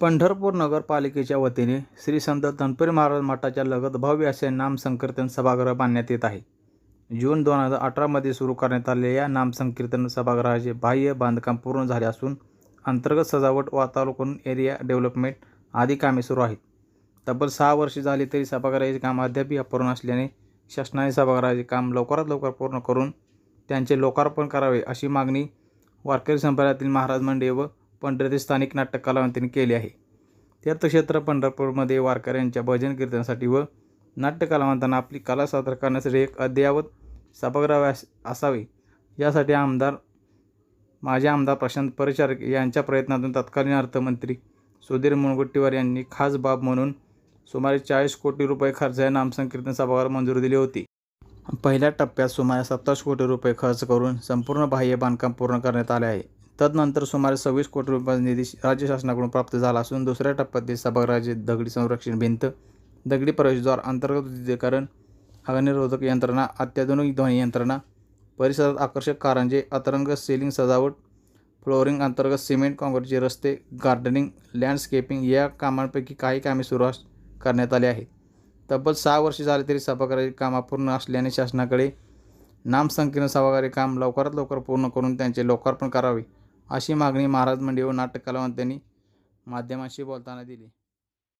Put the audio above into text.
पंढरपूर नगरपालिकेच्या वतीने श्री संत धनपुरी महाराज मठाच्या लगत भव्य असे नामसंकीर्तन सभागृह बांधण्यात येत आहे. जून दोन हजार अठरामध्ये सुरू करण्यात आलेल्या या नामसंकीर्तन सभागृहाचे बाह्य बांधकाम पूर्ण झाले असून अंतर्गत सजावट वातावरण एरिया डेव्हलपमेंट आदी कामे सुरू आहेत. तब्बल सहा वर्षे झाली तरी सभागृहाचे काम अद्यापही अपूर्ण असल्याने शासनाने सभागृहाचे काम लवकरात लवकर पूर्ण करून त्यांचे लोकार्पण करावे अशी मागणी वारकरी संप्रदायातील महाराज मंडळी व पंढरीतील स्थानिक नाटक कलावंतांनी केली आहे. तीर्थक्षेत्र पंढरपूरमध्ये वारकऱ्यांच्या भजन कीर्तनासाठी व नाट्य कलावंतांना आपली कला सादर करण्यासाठी एक अद्ययावत सभागृह असावे. यासाठी आमदार माजी आमदार प्रशांत परिचारक यांच्या प्रयत्नातून तत्कालीन अर्थमंत्री सुधीर मुनगंटीवार यांनी खास बाब म्हणून सुमारे चाळीस कोटी रुपये खर्च या नामसंकीर्तन सभागृहाला मंजुरी दिली होती. पहिल्या टप्प्यात सुमारे सत्तावीस कोटी रुपये खर्च करून संपूर्ण बाह्य बांधकाम पूर्ण करण्यात आले आहे. तदनंतर सुमारे सव्वीस कोटी रुपयांचा निधी राज्य शासनाकडून प्राप्त झाला असून दुसऱ्या टप्प्यातील सभागृहाचे दगडी संरक्षण भिंत दगडी प्रवेशद्वार अंतर्गत विद्युतीकरण अग्निरोधक यंत्रणा अत्याधुनिक ध्वनी यंत्रणा परिसरात आकर्षक कारंजे अतरंग सिलिंग सजावट फ्लोअरिंग अंतर्गत सिमेंट काँक्रीटचे रस्ते गार्डनिंग लँडस्केपिंग या कामांपैकी काही कामे सुरू करण्यात आली आहेत. तब्बल सहा वर्षे झाले तरी सभागृहाचे काम अपूर्ण असल्याने शासनाकडे नामसंकीर्ण सभागारी काम लवकरात लवकर पूर्ण करून त्यांचे लोकार्पण करावे. अशी मागणी महाराज मंडळी व नाटक कलावंतांनी माध्यमांशी बोलताना दिली.